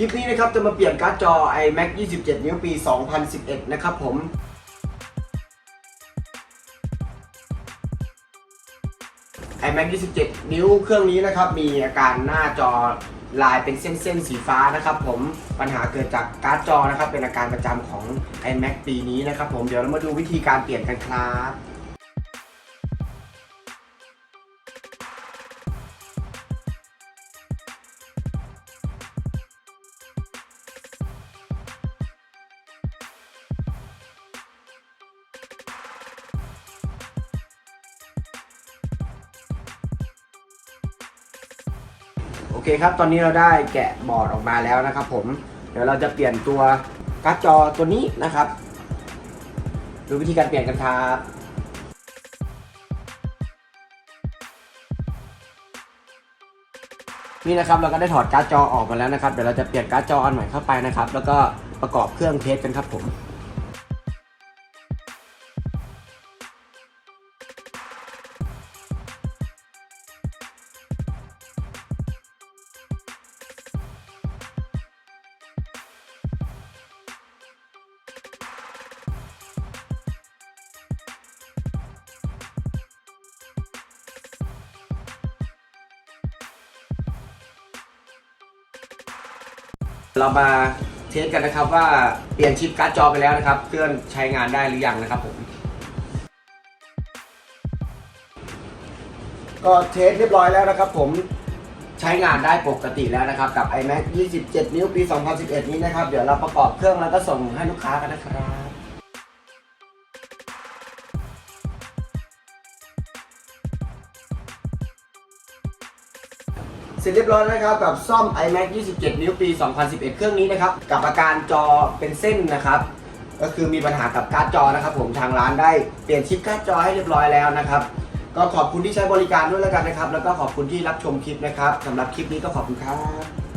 คลิปนี้นะครับจะมาเปลี่ยนการ์ดจอ iMac 27 นิ้วปี 2011 นะครับผม iMac 27 นิ้วเครื่องนี้นะครับ มีอาการหน้าจอลายเป็นเส้นๆ สีฟ้านะครับ ผมปัญหาเกิดจากการ์ดจอนะครับ เป็นอาการประจำของ iMac ปีนี้นะครับ ผมเดี๋ยวเรามาดูวิธีการเปลี่ยนกันครับ เคครับ ตอนนี้เราได้แกะบอร์ดออกมาแล้วนะครับ ผม เดี๋ยวเราจะเปลี่ยนตัวการ์ดจอตัวนี้นะครับ ดูวิธีการเปลี่ยนกันครับนี่นะครับเราก็ได้ถอดการ์ดจอออกมาแล้วนะครับเดี๋ยวเราจะเปลี่ยนการ์ดจออันใหม่เข้าไปนะครับ แล้วก็ประกอบเครื่องเทสกันครับผม เรามาเทสกันนะครับว่าเปลี่ยนชิปการ์ดจอไปแล้วนะครับ เครื่องใช้งานได้หรือยังนะครับผม ก็เทสเรียบร้อยแล้วนะครับผมใช้งานได้ปกติแล้วนะครับ กับ iMac 27 นิ้วปี 2011 นี้นะครับ เดี๋ยวเราประกอบเครื่องแล้วก็ส่งให้ลูกค้ากันนะครับ ร็จเรียบร้อยนะครับกับซ่อม iMac 27 นิ้วปี 2011 เครื่องนี้นะครับ กับอาการจอเป็นเส้นนะครับ ก็คือมีปัญหากับการ์ดจอนะครับ ผมทางร้านได้เปลี่ยนชิปการ์ดจอให้เรียบร้อยแล้วนะครับ ก็ขอบคุณที่ใช้บริการด้วยแล้วกันนะครับ แล้วก็ขอบคุณที่รับชมคลิปนะครับสำหรับคลิปนี้ก็ขอบคุณครับ